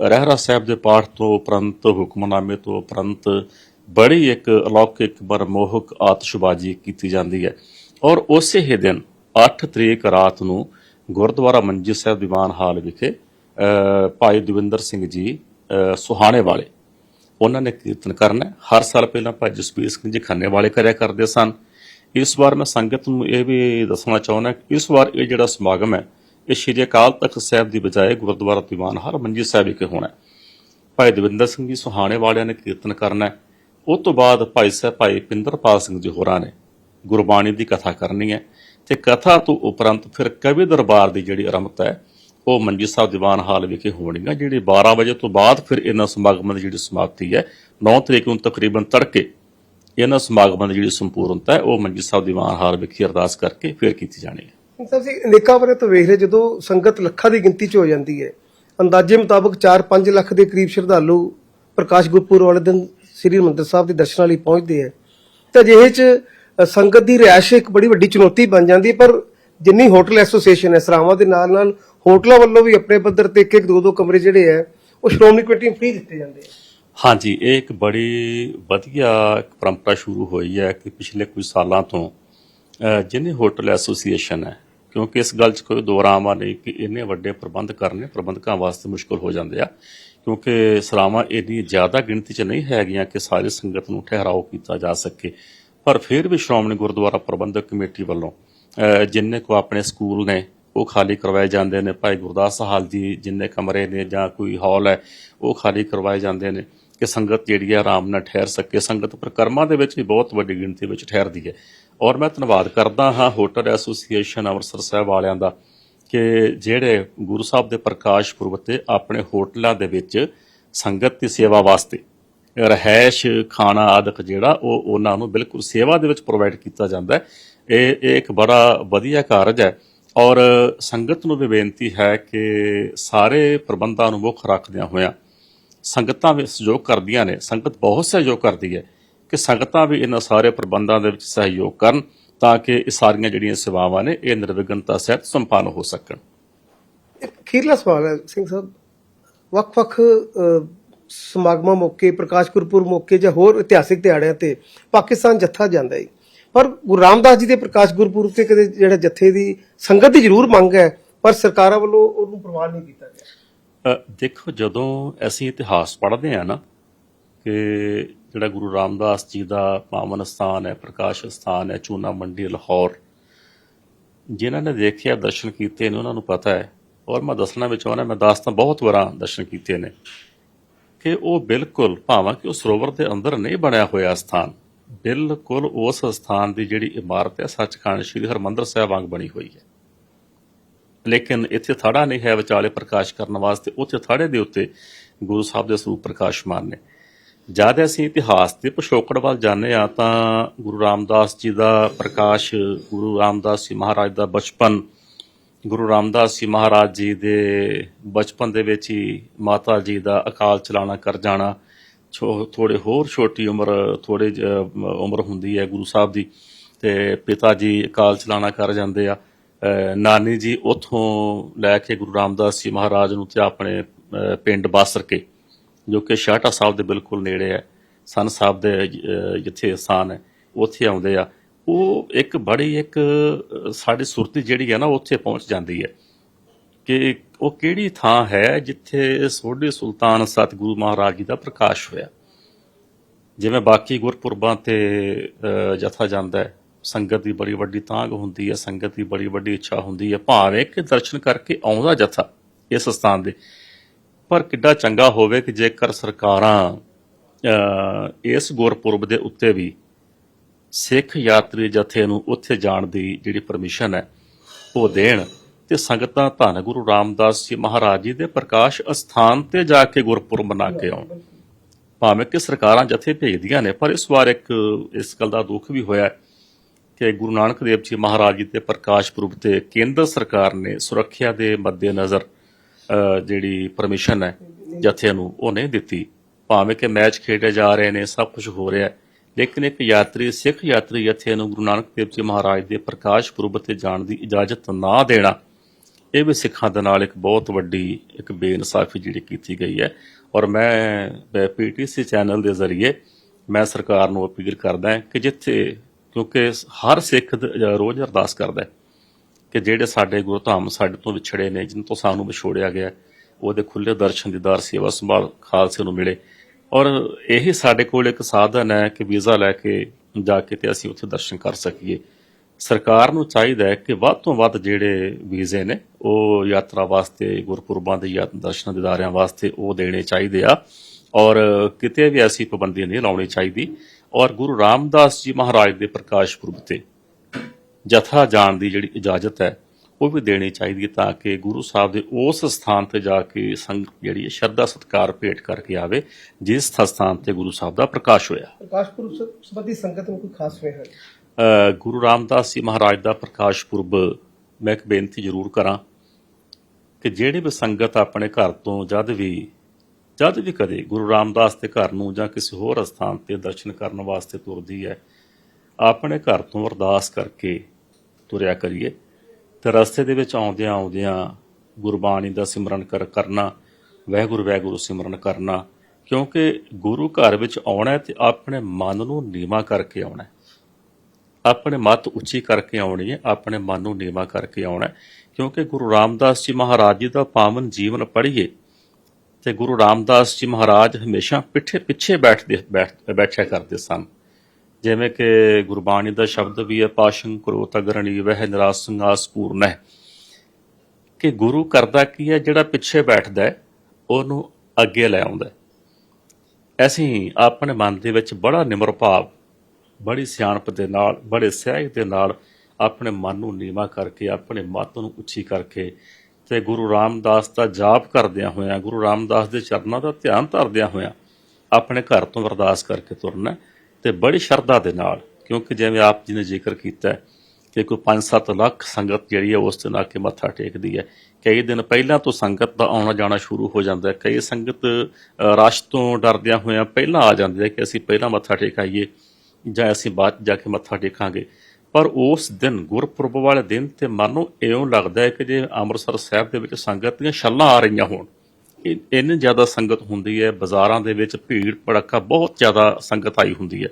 B: ਰਹਿਰਾ ਸਾਹਿਬ ਦੇ ਪਾਠ ਤੋਂ ਉਪਰੰਤ, ਹੁਕਮਨਾਮੇ ਤੋਂ ਉਪਰੰਤ ਬੜੀ ਇੱਕ ਅਲੌਕਿਕ ਮਨਮੋਹਕ ਆਤਿਸ਼ਬਾਜ਼ੀ ਕੀਤੀ ਜਾਂਦੀ ਹੈ ਔਰ ਉਸੇ ਹੀ ਦਿਨ 8 ਤਰੀਕ ਰਾਤ ਨੂੰ ਗੁਰਦੁਆਰਾ ਮੰਜੀ ਸਾਹਿਬ ਦੀਵਾਨ ਹਾਲ ਵਿਖੇ ਭਾਈ ਦਵਿੰਦਰ ਸਿੰਘ ਜੀ ਸੁਹਾਣੇ ਵਾਲੇ ਉਹਨਾਂ ਨੇ ਕੀਰਤਨ ਕਰਨਾ ਹਰ ਸਾਲ ਪਹਿਲਾਂ ਭਾਈ ਜਸਬੀਰ ਸਿੰਘ ਜੀ ਖੰਨੇ ਵਾਲੇ ਕਰਿਆ ਕਰਦੇ ਸਨ। ਇਸ ਵਾਰ ਮੈਂ ਸੰਗਤ ਨੂੰ ਇਹ ਵੀ ਦੱਸਣਾ ਚਾਹੁੰਦਾ ਕਿ ਇਸ ਵਾਰ ਇਹ ਜਿਹੜਾ ਸਮਾਗਮ ਹੈ, ਇਹ ਸ਼੍ਰੀ ਅਕਾਲ ਤਖਤ ਸਾਹਿਬ ਦੀ ਬਜਾਏ ਗੁਰਦੁਆਰਾ ਦੀਵਾਨ ਹਰਮੰਜੀ ਸਾਹਿਬ ਵਿਖੇ ਹੋਣਾ ਭਾਈ ਦਵਿੰਦਰ ਸਿੰਘ ਜੀ ਸੁਹਾਣੇ ਵਾਲਿਆਂ ਨੇ ਕੀਰਤਨ ਕਰਨਾ ਹੈ। ਉਸ ਤੋਂ ਬਾਅਦ ਭਾਈ ਸਾਹਿਬ, ਭਾਈ ਪਿੰਦਰਪਾਲ ਸਿੰਘ ਜੀ ਹੋਰਾਂ ਨੇ ਗੁਰਬਾਣੀ ਦੀ ਕਥਾ ਕਰਨੀ ਹੈ ਤੇ ਕਥਾ ਤੋਂ ਉਪਰੰਤ ਫਿਰ ਕਵੀ ਦਰਬਾਰ ਦੀ ਜਿਹੜੀ ਆਰੰਭਤਾ ਹੈ ਉਹ ਮੰਜੀ ਸਾਹਿਬ ਦੀਵਾਨ ਹਾਲ ਵਿਖੇ ਹੋਣੀ ਹੈ 12 ਵਜੇ ਤੋਂ ਬਾਅਦ ਫਿਰ ਇਹਨਾਂ ਸਮਾਗਮਾਂ ਦੀ ਜਿਹੜੀ ਸਮਾਪਤੀ ਹੈ 9 ਤਰੀਕ ਨੂੰ ਤਕਰੀਬਨ ਤੜਕੇ ਇਹਨਾਂ ਸਮਾਗਮਾਂ ਦੀ ਜਿਹੜੀ ਸੰਪੂਰਨਤਾ ਹੈ, ਉਹ ਮੰਜੀ ਸਾਹਿਬ ਦੀਵਾਨ ਹਾਲ ਵਿਖੇ ਅਰਦਾਸ ਕਰਕੇ ਫਿਰ ਕੀਤੀ ਜਾਣੀ ਹੈ।
A: ਸਰ ਜੀ, ਅਨੇਕਾਂ ਬਾਰੇ ਤੋਂ ਵੇਖ ਰਹੇ ਜਦੋਂ ਸੰਗਤ ਲੱਖਾਂ ਦੀ ਗਿਣਤੀ 'ਚ ਹੋ ਜਾਂਦੀ ਹੈ, ਅੰਦਾਜ਼ੇ ਮੁਤਾਬਕ 4-5 ਲੱਖ ਦੇ ਕਰੀਬ ਸ਼ਰਧਾਲੂ ਪ੍ਰਕਾਸ਼ ਗੁਰਪੁਰ ਵਾਲੇ ਦਿਨ ਸ੍ਰੀ ਹਰਿਮੰਦਰ ਸਾਹਿਬ ਦੇ ਦਰਸ਼ਨਾਂ ਲਈ ਪਹੁੰਚਦੇ ਹੈ। ਤੇ ਅਜਿਹੇ 'ਚ ਸੰਗਤ ਦੀ ਰਿਹਾਇਸ਼ ਇੱਕ ਬੜੀ ਵੱਡੀ ਚੁਣੌਤੀ ਬਣ ਜਾਂਦੀ ਹੈ, ਪਰ ਜਿੰਨੀ ਹੋਟਲ ਐਸੋਸੀਏਸ਼ਨ ਹੈ ਸਰਾਵਾਂ ਦੇ ਨਾਲ ਨਾਲ ਹੋਟਲਾਂ ਵੱਲੋਂ ਵੀ ਆਪਣੇ ਪੱਧਰ ਤੇ ਇੱਕ ਇੱਕ ਦੋ ਦੋ ਕਮਰੇ ਜਿਹੜੇ ਹੈ ਉਹ ਸ਼੍ਰੋਮਣੀ ਕਮੇਟੀ ਨੂੰ ਫ੍ਰੀ ਦਿੱਤੇ ਜਾਂਦੇ ਆ।
B: ਹਾਂਜੀ ਇਹ ਇੱਕ ਬੜੀ ਵਧੀਆ ਪਰੰਪਰਾ ਸ਼ੁਰੂ ਹੋਈ ਹੈ ਕਿ ਪਿਛਲੇ ਕੁਝ ਸਾਲਾਂ ਤੋਂ ਅਹ, ਹੋਟਲ ਐਸੋਸੀਏਸ਼ਨ ਹੈ ਕਿਉਂਕਿ ਇਸ ਗੱਲ 'ਚ ਕੋਈ ਦੋਰਾਮਾ ਨਹੀਂ ਕਿ ਇੰਨੇ ਵੱਡੇ ਪ੍ਰਬੰਧ ਕਰਨੇ ਪ੍ਰਬੰਧਕਾਂ ਵਾਸਤੇ ਮੁਸ਼ਕਲ ਹੋ ਜਾਂਦੇ ਆ ਕਿਉਂਕਿ ਸਰਾਵਾਂ ਇੰਨੀ ਜ਼ਿਆਦਾ ਗਿਣਤੀ 'ਚ ਨਹੀਂ ਹੈਗੀਆਂ ਕਿ ਸਾਰੀ ਸੰਗਤ ਨੂੰ ਠਹਿਰਾਓ ਕੀਤਾ ਜਾ ਸਕੇ। ਪਰ ਫਿਰ ਵੀ ਸ਼੍ਰੋਮਣੀ ਗੁਰਦੁਆਰਾ ਪ੍ਰਬੰਧਕ ਕਮੇਟੀ ਵੱਲੋਂ ਜਿੰਨੇ ਕੋ ਆਪਣੇ ਸਕੂਲ ਨੇ, ਉਹ ਖਾਲੀ ਕਰਵਾਏ ਜਾਂਦੇ ਨੇ। ਭਾਈ ਗੁਰਦਾਸ ਹਾਲ ਦੀ ਜਿੰਨੇ ਕਮਰੇ ਨੇ ਜਾਂ ਕੋਈ ਹਾਲ ਹੈ, ਉਹ ਖਾਲੀ ਕਰਵਾਏ ਜਾਂਦੇ ਨੇ। ਕਿ ਸੰਗਤ ਜਿਹੜੀ ਹੈ ਆਰਾਮ ਨਾਲ ਠਹਿਰ ਸਕੇ। ਸੰਗਤ ਪ੍ਰਕਰਮਾਂ ਦੇ ਵਿੱਚ ਵੀ ਬਹੁਤ ਵੱਡੀ ਗਿਣਤੀ ਵਿੱਚ ਠਹਿਰਦੀ ਹੈ। ਔਰ ਮੈਂ ਧੰਨਵਾਦ ਕਰਦਾ ਹਾਂ ਹੋਟਲ ਐਸੋਸੀਏਸ਼ਨ ਅੰਮ੍ਰਿਤਸਰ ਸਾਹਿਬ ਵਾਲਿਆਂ ਦਾ ਕਿ ਜਿਹੜੇ ਗੁਰੂ ਸਾਹਿਬ ਦੇ ਪ੍ਰਕਾਸ਼ ਪੁਰਬ ਤੇ ਆਪਣੇ ਹੋਟਲਾਂ ਦੇ ਵਿੱਚ ਸੰਗਤ ਦੀ ਸੇਵਾ ਵਾਸਤੇ ਰਹਿائش ਖਾਣਾ ਆਦਿਕ ਜਿਹੜਾ ਉਹ ਉਹਨਾਂ ਨੂੰ ਬਿਲਕੁਲ ਸੇਵਾ ਦੇ ਵਿੱਚ ਪ੍ਰੋਵਾਈਡ ਕੀਤਾ ਜਾਂਦਾ ਹੈ। ਇਹ ਇਹ ਇੱਕ ਬੜਾ ਵਧੀਆ ਕਾਰਜ ਹੈ। ਔਰ ਸੰਗਤ ਨੂੰ ਵੀ ਬੇਨਤੀ ਹੈ ਕਿ ਸਾਰੇ ਪ੍ਰਬੰਧਾਂ ਨੂੰ ਮੁੱਖ ਰੱਖਦਿਆਂ ਹੋਇਆਂ ਸੰਗਤਾਂ ਵੀ ਸਹਿਯੋਗ ਕਰਦੀਆਂ ਨੇ। ਸੰਗਤ ਬਹੁਤ ਸਹਿਯੋਗ ਕਰਦੀ ਹੈ ਕਿ ਸੰਗਤਾਂ ਵੀ ਇਹਨਾਂ ਸਾਰੇ ਪ੍ਰਬੰਧਾਂ ਦੇ ਵਿੱਚ ਸਹਿਯੋਗ ਕਰਨ ਤਾਂ ਕਿ ਇਹ ਸਾਰੀਆਂ ਜਿਹੜੀਆਂ ਸੇਵਾਵਾਂ ਨੇ, ਇਹ ਨਿਰਵਿਘਨਤਾ ਸਹਿਤ ਸੰਪੰਨ ਹੋ ਸਕਣ।
A: ਅਖੀਰਲਾ ਸਵਾਲ ਹੈ ਸਿੰਘ ਸਾਹਿਬ। ਵੱਖ-ਵੱਖ ਸਮਾਗਮਾਂ ਮੌਕੇ, ਪ੍ਰਕਾਸ਼ ਗੁਰਪੁਰਬ ਮੌਕੇ ਜਾਂ ਹੋਰ ਇਤਿਹਾਸਿਕ ਦਿਹਾੜਿਆਂ ਤੇ ਪਾਕਿਸਤਾਨ ਜੱਥਾ ਜਾਂਦਾ ਹੈ। ਪਰ ਗੁਰੂ ਰਾਮਦਾਸ ਜੀ ਦੇ ਪ੍ਰਕਾਸ਼ ਗੁਰਪੁਰਬ ਤੇ ਕਦੇ ਜਿਹੜਾ ਜੱਥੇ ਦੀ ਸੰਗਤ ਦੀ ਜ਼ਰੂਰ ਮੰਗ ਹੈ, ਪਰ ਸਰਕਾਰਾਂ ਵੱਲੋਂ ਉਹਨੂੰ ਪ੍ਰਵਾਨ ਨਹੀਂ ਕੀਤਾ ਗਿਆ।
B: ਦੇਖੋ, ਜਦੋਂ ਅਸੀਂ ਇਤਿਹਾਸ ਪੜ੍ਹਦੇ ਆ ਨਾ, ਕਿ ਜਿਹੜਾ ਗੁਰੂ ਰਾਮਦਾਸ ਜੀ ਦਾ ਪਾਵਨ ਸਥਾਨ ਹੈ, ਪ੍ਰਕਾਸ਼ ਸਥਾਨ ਹੈ, ਚੂਨਾ ਮੰਡੀ ਲਾਹੌਰ, ਜਿਨ੍ਹਾਂ ਨੇ ਦੇਖਿਆ, ਦਰਸ਼ਨ ਕੀਤੇ ਨੇ, ਉਹਨਾਂ ਨੂੰ ਪਤਾ ਹੈ, ਔਰ ਮੈਂ ਦੱਸਣਾ ਵੀ ਚਾਹੁੰਦਾ ਮੈਂ ਦੱਸ ਤਾਂ ਬਹੁਤ ਵਾਰਾਂ ਦਰਸ਼ਨ ਕੀਤੇ ਨੇ, ਕਿ ਉਹ ਬਿਲਕੁਲ ਭਾਵਾਂ ਕਿ ਉਹ ਸਰੋਵਰ ਦੇ ਅੰਦਰ ਨਹੀਂ ਬਣਿਆ ਹੋਇਆ ਸਥਾਨ। ਬਿਲਕੁਲ ਉਸ ਸਥਾਨ ਦੀ ਜਿਹੜੀ ਇਮਾਰਤ ਹੈ, ਸੱਚਖੰਡ ਸ੍ਰੀ ਹਰਮੰਦਰ ਸਾਹਿਬ ਵਾਂਗ ਬਣੀ ਹੋਈ ਹੈ। ਲੇਕਿਨ ਇੱਥੇ ਥੜਾ ਨਹੀਂ ਹੈ ਵਿਚਾਲੇ ਪ੍ਰਕਾਸ਼ ਕਰਨ ਵਾਸਤੇ, ਉੱਥੇ ਥੜੇ ਦੇ ਉੱਤੇ ਗੁਰੂ ਸਾਹਿਬ ਦੇ ਸਰੂਪ ਪ੍ਰਕਾਸ਼ਮਾਨ ਨੇ। ਜਦ ਅਸੀਂ ਇਤਿਹਾਸ ਦੇ ਪਿਛੋਕੜ ਵੱਲ ਜਾਂਦੇ ਆ ਤਾਂ ਗੁਰੂ ਰਾਮਦਾਸ ਜੀ ਦਾ ਪ੍ਰਕਾਸ਼, ਗੁਰੂ ਰਾਮਦਾਸ ਜੀ ਮਹਾਰਾਜ ਦਾ ਬਚਪਨ, ਗੁਰੂ ਰਾਮਦਾਸ ਜੀ ਮਹਾਰਾਜ ਜੀ ਦੇ ਬਚਪਨ ਦੇ ਵਿੱਚ ਹੀ ਮਾਤਾ ਜੀ ਦਾ ਅਕਾਲ ਚਲਾਣਾ ਕਰ ਜਾਣਾ ਥੋੜੇ ਹੋਰ ਛੋਟੀ ਉਮਰ ਥੋੜੇ ਉਮਰ ਹੁੰਦੀ ਹੈ ਗੁਰੂ ਸਾਹਿਬ ਦੀ, ਤੇ ਪਿਤਾ ਜੀ ਅਕਾਲ ਚਲਾਣਾ ਕਰ ਜਾਂਦੇ ਆ। ਨਾਨੀ ਜੀ ਉਥੋਂ ਲੈ ਕੇ ਗੁਰੂ ਰਾਮਦਾਸ ਜੀ ਮਹਾਰਾਜ ਨੂੰ ਤੇ ਆਪਣੇ ਪਿੰਡ ਬਾਸਰ ਕੇ, ਜੋ ਕਿ ਸ਼ਾਹਟਾ ਸਾਹਿਬ ਦੇ ਬਿਲਕੁਲ ਨੇੜੇ ਹੈ। ਸਨ ਸਾਹਿਬ ਦੇ ਜਿੱਥੇ ਸਥਾਨ ਹੈ, ਉੱਥੇ ਆਉਂਦੇ ਆ। ਉਹ ਇੱਕ ਬੜੀ ਇੱਕ, ਅਹ, ਸਾਡੀ ਸੁਰਤੀ ਜਿਹੜੀ ਹੈ ਨਾ, ਉੱਥੇ ਪਹੁੰਚ ਜਾਂਦੀ ਹੈ। ਕਿ ਉਹ ਕਿਹੜੀ ਥਾਂ ਹੈ ਜਿੱਥੇ ਸੋਢੀ ਸੁਲਤਾਨ ਸਤਿਗੁਰੂ ਮਹਾਰਾਜ ਜੀ ਦਾ ਪ੍ਰਕਾਸ਼ ਹੋਇਆ? ਜਿਵੇਂ ਬਾਕੀ ਗੁਰਪੁਰਬਾਂ ਤੇ ਜਥਾ ਜਾਂਦਾ ਹੈ, ਸੰਗਤ ਦੀ ਬੜੀ ਵੱਡੀ ਤਾਂਗ ਹੁੰਦੀ ਹੈ, ਸੰਗਤ ਦੀ ਬੜੀ ਵੱਡੀ ਇੱਛਾ ਹੁੰਦੀ ਹੈ, ਭਾਵੇਂ ਕਿ ਦਰਸ਼ਨ ਕਰਕੇ ਆਉਂਦਾ ਜਥਾ ਇਸ ਸਥਾਨ ਦੇ। ਪਰ ਕਿੱਡਾ ਚੰਗਾ ਹੋਵੇ ਕਿ ਜੇਕਰ ਸਰਕਾਰਾਂ ਇਸ ਗੁਰਪੁਰਬ ਦੇ ਉੱਤੇ ਵੀ ਸਿੱਖ ਯਾਤਰੀ ਜਥੇ ਨੂੰ ਉੱਥੇ ਜਾਣ ਦੀ ਜਿਹੜੀ ਪਰਮਿਸ਼ਨ ਹੈ, ਉਹ ਦੇਣ। ਤੇ ਸੰਗਤਾਂ ਧੰਨ ਗੁਰੂ ਰਾਮਦਾਸ ਜੀ ਮਹਾਰਾਜ ਜੀ ਦੇ ਪ੍ਰਕਾਸ਼ ਅਸਥਾਨ ਤੇ ਜਾ ਕੇ ਗੁਰਪੁਰਬ ਮਨਾ ਕੇ ਆਉਣ। ਭਾਵੇਂ ਕਿ ਸਰਕਾਰਾਂ ਜਥੇ ਭੇਜਦੀਆਂ ਨੇ, ਪਰ ਇਸ ਵਾਰ ਇੱਕ, ਇਸ ਗੱਲ ਦਾ ਦੁੱਖ ਵੀ ਹੋਇਆ ਕਿ ਗੁਰੂ ਨਾਨਕ ਦੇਵ ਜੀ ਮਹਾਰਾਜ ਜੀ ਦੇ ਪ੍ਰਕਾਸ਼ ਪੁਰਬ ਤੇ ਕੇਂਦਰ ਸਰਕਾਰ ਨੇ ਸੁਰੱਖਿਆ ਦੇ ਮੱਦੇਨਜ਼ਰ ਜਿਹੜੀ ਪਰਮਿਸ਼ਨ ਹੈ ਜਥੇ ਨੂੰ ਉਹ ਨਹੀਂ ਦਿੱਤੀ। ਭਾਵੇਂ ਕਿ ਮੈਚ ਖੇਡੇ ਜਾ ਰਹੇ ਨੇ, ਸਭ ਕੁਝ ਹੋ ਰਿਹਾ ਲੇਕਿਨ ਇੱਕ ਯਾਤਰੀ, ਸਿੱਖ ਯਾਤਰੀ ਜਥੇ ਨੂੰ ਗੁਰੂ ਨਾਨਕ ਦੇਵ ਜੀ ਮਹਾਰਾਜ ਦੇ ਪ੍ਰਕਾਸ਼ ਪੁਰਬ ਤੇ ਜਾਣ ਦੀ ਇਜਾਜ਼ਤ ਨਾ ਦੇਣਾ ਇਹ ਵੀ ਸਿੱਖਾਂ ਦੇ ਨਾਲ ਇੱਕ ਬਹੁਤ ਵੱਡੀ, ਇੱਕ ਬੇਇਨਸਾਫੀ ਜਿਹੜੀ ਕੀਤੀ ਗਈ ਹੈ। ਔਰ ਮੈਂ ਪੀਟੀਸੀ ਚੈਨਲ ਦੇ ਜ਼ਰੀਏ ਮੈਂ ਸਰਕਾਰ ਨੂੰ ਅਪੀਲ ਕਰਦਾ ਹਾਂ ਕਿ ਜਿੱਥੇ, ਕਿਉਂਕਿ ਹਰ ਸਿੱਖ ਰੋਜ਼ ਅਰਦਾਸ ਕਰਦਾ ਹੈ ਕਿ ਜਿਹੜੇ ਸਾਡੇ ਗੁਰਧਾਮ ਸਾਡੇ ਤੋਂ ਵਿਛੜੇ ਨੇ ਜਿਨ ਤੋਂ ਸਾਨੂੰ ਵਿਛੋੜਿਆ ਗਿਆ ਉਹਦੇ ਖੁੱਲੇ ਦਰਸ਼ਨ ਦੀਦਾਰ ਸੇਵਾ ਸੰਭਾਲ ਖਾਲਸੇ ਨੂੰ ਮਿਲੇ। ਔਰ ਇਹੀ ਸਾਡੇ ਕੋਲ ਇੱਕ ਸਾਧਨ ਹੈ ਕਿ ਵੀਜ਼ਾ ਲੈ ਕੇ ਜਾ ਕੇ ਤੇ ਅਸੀਂ ਉੱਥੇ ਦਰਸ਼ਨ ਕਰ ਸਕੀਏ। ਸਰਕਾਰ ਨੂੰ ਚਾਹੀਦਾ ਹੈ ਕਿ ਵੱਧ ਤੋਂ ਵੱਧ ਜਿਹੜੇ ਵੀਜ਼ੇ ਨੇ, ਉਹ ਯਾਤਰਾ ਵਾਸਤੇ, ਗੁਰਪੁਰਬਾਂ ਦੇ ਯਾ ਦਰਸ਼ਨ ਦਿਦਾਰਿਆਂ ਵਾਸਤੇ ਉਹ ਦੇਣੇ ਚਾਹੀਦੇ ਆ। ਔਰ ਕਿਤੇ ਵੀ ਐਸੀ ਪਾਬੰਦੀ ਨਹੀਂ ਲਾਉਣੀ ਚਾਹੀਦੀ। ਔਰ ਗੁਰੂ ਰਾਮਦਾਸ ਜੀ ਮਹਾਰਾਜ ਦੇ ਪ੍ਰਕਾਸ਼ ਪੁਰਬ ਤੇ ਜਥਾ ਜਾਣ ਦੀ ਜਿਹੜੀ ਇਜਾਜ਼ਤ ਹੈ, ਉਹ ਵੀ ਦੇਣੀ ਚਾਹੀਦੀ ਹੈ ਤਾਂ ਕਿ ਗੁਰੂ ਸਾਹਿਬ ਦੇ ਉਸ ਸਥਾਨ ਤੇ ਜਾ ਕੇ ਸੰਗਤ ਜਿਹੜੀ ਹੈ, ਸ਼ਰਧਾ ਸਤਕਾਰ ਭੇਟ ਕਰਕੇ ਆਵੇ, ਜਿਸ ਸਥਾਨ ਤੇ ਗੁਰੂ ਸਾਹਿਬ ਦਾ ਪ੍ਰਕਾਸ਼ ਹੋਇਆ।
A: ਪ੍ਰਕਾਸ਼ ਪੁਰਬ ਸੰਬੰਧੀ ਸੰਗਤ ਨੂੰ ਕੋਈ ਖਾਸ ਵੇਹ
B: ਗੁਰੂ ਰਾਮਦਾਸ ਜੀ ਮਹਾਰਾਜ ਦਾ ਪ੍ਰਕਾਸ਼ ਪੁਰਬ ਮੈਂ ਇੱਕ ਬੇਨਤੀ ਜ਼ਰੂਰ ਕਰਾਂ ਕਿ ਜਿਹੜੀ ਵੀ ਸੰਗਤ ਆਪਣੇ ਘਰ ਤੋਂ ਜਦ ਵੀ ਜਦ ਵੀ ਕਦੇ ਗੁਰੂ ਰਾਮਦਾਸ ਦੇ ਘਰ ਨੂੰ ਜਾਂ ਕਿਸੇ ਹੋਰ ਸਥਾਨ ਤੇ ਦਰਸ਼ਨ ਕਰਨ ਵਾਸਤੇ ਤੁਰਦੀ ਹੈ, ਆਪਣੇ ਘਰ ਤੋਂ ਅਰਦਾਸ ਕਰਕੇ ਤੁਰਿਆ ਕਰੀਏ। ਤੇ ਰਸਤੇ ਦੇ ਵਿੱਚ ਆਉਂਦਿਆਂ ਆਉਂਦਿਆਂ ਗੁਰਬਾਣੀ ਦਾ ਸਿਮਰਨ ਕਰ, ਕਰਨਾ, ਵਾਹਿਗੁਰੂ ਵਾਹਿਗੁਰੂ ਸਿਮਰਨ ਕਰਨਾ, ਕਿਉਂਕਿ ਗੁਰੂ ਘਰ ਵਿੱਚ ਆਉਣਾ ਹੈ ਤੇ ਆਪਣੇ ਮਨ ਨੂੰ ਨੀਵਾ ਕਰਕੇ ਆਉਣਾ ਆਪਣੇ ਮਤ ਉੱਚੀ ਕਰਕੇ ਆਉਣੀ ਹੈ, ਆਪਣੇ ਮਨ ਨੂੰ ਨੀਵਾ ਕਰਕੇ ਆਉਣਾ ਕਿਉਂਕਿ ਗੁਰੂ ਰਾਮਦਾਸ ਜੀ ਮਹਾਰਾਜ ਜੀ ਦਾ ਪਾਵਨ ਜੀਵਨ ਪੜ੍ਹੀਏ, ਤੇ ਗੁਰੂ ਰਾਮਦਾਸ ਜੀ ਮਹਾਰਾਜ ਹਮੇਸ਼ਾ ਪਿੱਠੇ ਪਿੱਛੇ ਬੈਠਦੇ, ਬੈਠ- ਬੈਠਿਆ ਕਰਦੇ ਸਨ। ਜਿਵੇਂ ਕਿ ਗੁਰਬਾਣੀ ਦਾ ਸ਼ਬਦ ਵੀ ਹੈ, ਪਾਸ਼ੰ ਕਰੋਤ ਤਗਰਣੀ ਵਹਿ ਨਿਰਾਸ ਸੰਗਾਸ ਪੂਰਨ ਹੈ। ਕਿ ਗੁਰੂ ਕਰਦਾ ਕੀ ਹੈ, ਜਿਹੜਾ ਪਿੱਛੇ ਬੈਠਦਾ ਹੈ, ਉਹਨੂੰ ਅੱਗੇ ਲੈ ਆਉਂਦਾ ਅਸੀਂ ਆਪਣੇ ਮਨ ਦੇ ਵਿੱਚ ਬੜਾ ਨਿਮਰ ਭਾਵ ਬੜੀ ਸਿਆਣਪ ਦੇ ਨਾਲ, ਬੜੇ ਸਹਿਜ ਦੇ ਨਾਲ ਆਪਣੇ ਮਨ ਨੂੰ ਨੀਵਾ ਕਰਕੇ, ਆਪਣੇ ਮਤ ਨੂੰ ਉੱਚੀ ਕਰਕੇ ਤੇ ਗੁਰੂ ਰਾਮਦਾਸ ਦਾ ਜਾਪ ਕਰਦਿਆਂ ਹੋਇਆਂ, ਗੁਰੂ ਰਾਮਦਾਸ ਦੇ ਚਰਨਾਂ ਦਾ ਧਿਆਨ ਧਰਦਿਆਂ ਹੋਇਆਂ ਆਪਣੇ ਘਰ ਤੋਂ ਅਰਦਾਸ ਕਰਕੇ ਤੁਰਨਾ ਹੈ ਤੇ ਬੜੀ ਸ਼ਰਧਾ ਦੇ ਨਾਲ, ਕਿਉਂਕਿ ਜਿਵੇਂ ਆਪ ਜੀ ਨੇ ਜ਼ਿਕਰ ਕੀਤਾ ਕਿ ਕੋਈ 5-7 ਲੱਖ ਸੰਗਤ ਜਿਹੜੀ ਹੈ ਉਸ ਦਿਨ ਆ ਕੇ ਮੱਥਾ ਟੇਕਦੀ ਹੈ। ਕਈ ਦਿਨ ਪਹਿਲਾਂ ਤੋਂ ਸੰਗਤ ਦਾ ਆਉਣਾ ਜਾਣਾ ਸ਼ੁਰੂ ਹੋ ਜਾਂਦਾ ਹੈ। ਕਈ ਸੰਗਤ ਰਸ਼ ਤੋਂ ਡਰਦਿਆਂ ਹੋਇਆਂ ਪਹਿਲਾਂ ਆ ਜਾਂਦੇ ਹੈ ਕਿ ਅਸੀਂ ਪਹਿਲਾਂ ਮੱਥਾ ਟੇਕਾਈਏ ਜਾਂ ਅਸੀਂ ਬਾਅਦ 'ਚ ਜਾ ਕੇ ਮੱਥਾ ਟੇਕਾਂਗੇ। ਪਰ ਉਸ ਦਿਨ ਗੁਰਪੁਰਬ ਵਾਲੇ ਦਿਨ ਤੇ ਮਨ ਨੂੰ ਇਉਂ ਲੱਗਦਾ ਹੈ ਕਿ ਜੇ ਅੰਮ੍ਰਿਤਸਰ ਸਾਹਿਬ ਦੇ ਵਿੱਚ ਸੰਗਤ ਦੀਆਂ ਛੱਲਾਂ ਆ ਰਹੀਆਂ ਹੋਣ ਇ- ਇੰਨੀ ਜ਼ਿਆਦਾ ਸੰਗਤ ਹੁੰਦੀ ਹੈ, ਬਾਜ਼ਾਰਾਂ ਦੇ ਵਿੱਚ ਭੀੜ ਭੜੱਕਾ ਬਹੁਤ ਜ਼ਿਆਦਾ ਸੰਗਤ ਆਈ ਹੁੰਦੀ ਹੈ।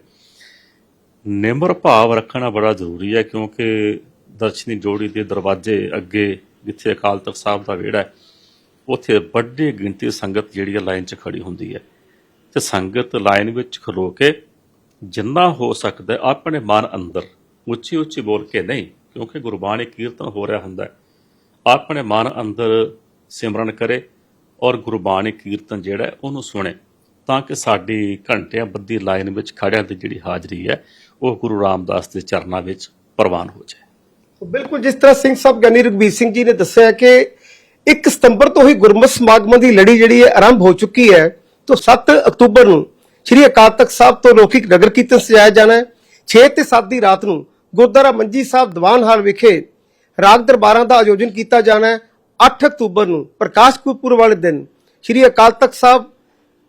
B: ਨਿਮਰ ਭਾਵ ਰੱਖਣਾ ਬੜਾ ਜ਼ਰੂਰੀ ਹੈ ਕਿਉਂਕਿ ਦਰਸ਼ਨੀ ਜੋੜੀ ਦੇ ਦਰਵਾਜ਼ੇ ਅੱਗੇ ਜਿੱਥੇ ਅਕਾਲ ਤਖਤ ਸਾਹਿਬ ਦਾ ਵਿਹੜਾ ਹੈ, ਉੱਥੇ ਵੱਡੀ ਗਿਣਤੀ ਸੰਗਤ ਜਿਹੜੀ ਹੈ ਲਾਈਨ 'ਚ ਖੜੀ ਹੁੰਦੀ ਹੈ। ਤੇ ਸੰਗਤ ਲਾਈਨ ਵਿੱਚ ਖਲੋ ਕੇ ਜਿੰਨਾ ਹੋ ਸਕਦਾ ਆਪਣੇ ਮਨ ਅੰਦਰ ਉੱਚੀ ਉੱਚੀ ਬੋਲ ਕੇ ਨਹੀਂ, ਕਿਉਂਕਿ ਗੁਰਬਾਣੀ ਕੀਰਤਨ ਹੋ ਰਿਹਾ ਹੁੰਦਾ ਆਪਣੇ ਮਨ ਅੰਦਰ ਸਿਮਰਨ ਕਰੇ ਔਰ ਗੁਰਬਾਣੀ ਕੀਰਤਨ ਜਿਹੜਾ ਉਹਨੂੰ ਸੁਣੇ, ਤਾਂ ਕਿ ਸਾਡੀ ਘੰਟਿਆਂ ਬੱਧੀ ਲਾਈਨ ਵਿੱਚ ਖੜਿਆਂ ਦੀ ਜਿਹੜੀ ਹਾਜ਼ਰੀ ਹੈ, ਉਹ ਗੁਰੂ ਰਾਮਦਾਸ ਦੇ ਚਰਨਾਂ ਵਿੱਚ ਪ੍ਰਵਾਨ ਹੋ ਜਾਏ।
A: ਬਿਲਕੁਲ ਜਿਸ ਤਰ੍ਹਾਂ ਸਿੰਘ ਸਾਹਿਬ ਗਿਆਨੀ ਰਘਬੀਰ ਸਿੰਘ ਜੀ ਨੇ ਦੱਸਿਆ ਕਿ 1 ਸਤੰਬਰ ਤੋਂ ਹੀ ਗੁਰਮਤਿ ਸਮਾਗਮਾਂ ਦੀ ਲੜੀ ਜਿਹੜੀ ਹੈ ਆਰੰਭ ਹੋ ਚੁੱਕੀ ਹੈ, ਤੋਂ 7 ਅਕਤੂਬਰ ਨੂੰ ਸ੍ਰੀ ਅਕਾਲ ਤਖਤ ਸਾਹਿਬ ਤੋਂ ਲੌਕਿਕ ਨਗਰ ਕੀਰਤਨ ਸਜਾਇਆ ਜਾਣਾ ਹੈ। 6 ਤੇ 7 ਦੀ ਰਾਤ ਨੂੰ ਗੁਰਦੁਆਰਾ ਮੰਜੀ ਸਾਹਿਬ ਦੀਵਾਨ ਹਾਲ ਵਿਖੇ ਰਾਗ ਦਰਬਾਰਾਂ ਦਾ ਆਯੋਜਨ ਕੀਤਾ ਜਾਣਾ ਹੈ। 8 ਅਕਤੂਬਰ ਨੂੰ ਪ੍ਰਕਾਸ਼ ਗੁਰਪੁਰਬ ਵਾਲੇ ਦਿਨ ਸ੍ਰੀ ਅਕਾਲ ਤਖਤ ਸਾਹਿਬ,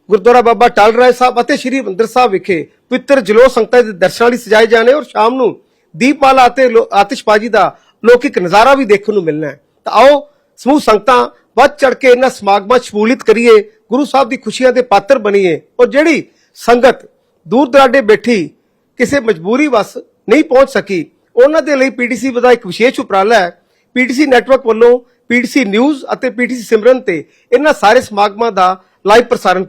A: ਗੁਰਦੁਆਰਾ ਬਾਬਾ ਟਾਲ ਰਾਏ ਸਾਹਿਬ ਅਤੇ ਸ੍ਰੀ ਹਰਿਮੰਦਰ ਸਾਹਿਬ ਵਿਖੇ ਪਵਿੱਤਰ ਜਲੋ ਸੰਗਤਾਂ ਦੇ ਦਰਸ਼ਨਾਂ ਲਈ ਸਜਾਏ ਜਾਣੇ ਔਰ ਸ਼ਾਮ ਨੂੰ ਦੀਪਮਾਲਾ ਅਤੇ ਆਤਿਸ਼ਬਾਜ਼ੀ ਦਾ ਲੌਕਿਕ ਨਜ਼ਾਰਾ ਵੀ ਦੇਖਣ ਨੂੰ ਮਿਲਣਾ ਹੈ। ਤਾਂ ਆਓ ਸਮੂਹ ਸੰਗਤਾਂ ਵੱਧ ਚੜ ਕੇ ਇਹਨਾਂ ਸਮਾਗਮਾਂ 'ਚ ਸ਼ਮੂਲੀਅਤ ਕਰੀਏ, ਗੁਰੂ ਸਾਹਿਬ ਦੀ ਖੁਸ਼ੀਆਂ ਦੇ ਪਾਤਰ ਬਣੀਏ ਔਰ ਜਿਹੜੀ ਸੰਗਤ ਦੂਰ ਦਰਾਡੇ ਬੈਠੀ ਕਿਸੇ ਮਜਬੂਰੀ ਵਸ ਨਹੀਂ ਪਹੁੰਚ ਸਕੀ। ਉਹਨਾਂ ਦੇ ਲਈ ਪੀਟੀਸੀ ਦਾ ਇੱਕ ਵਿਸ਼ੇਸ਼ ਉਪਰਾਲਾ ਹੈ। ਪੀਟੀਸੀ ਨੈਟਵਰਕ ਵੱਲੋਂ ਪੀਟੀਸੀ ਨਿਊਜ਼ ਅਤੇ ਪੀਟੀਸੀ ਸਿਮਰਨ ਤੇ ਇਹਨਾਂ ਸਾਰੇ ਸਮਾਗਮਾਂ ਦਾ ਲਾਈਵ ਪ੍ਰਸਾਰਣ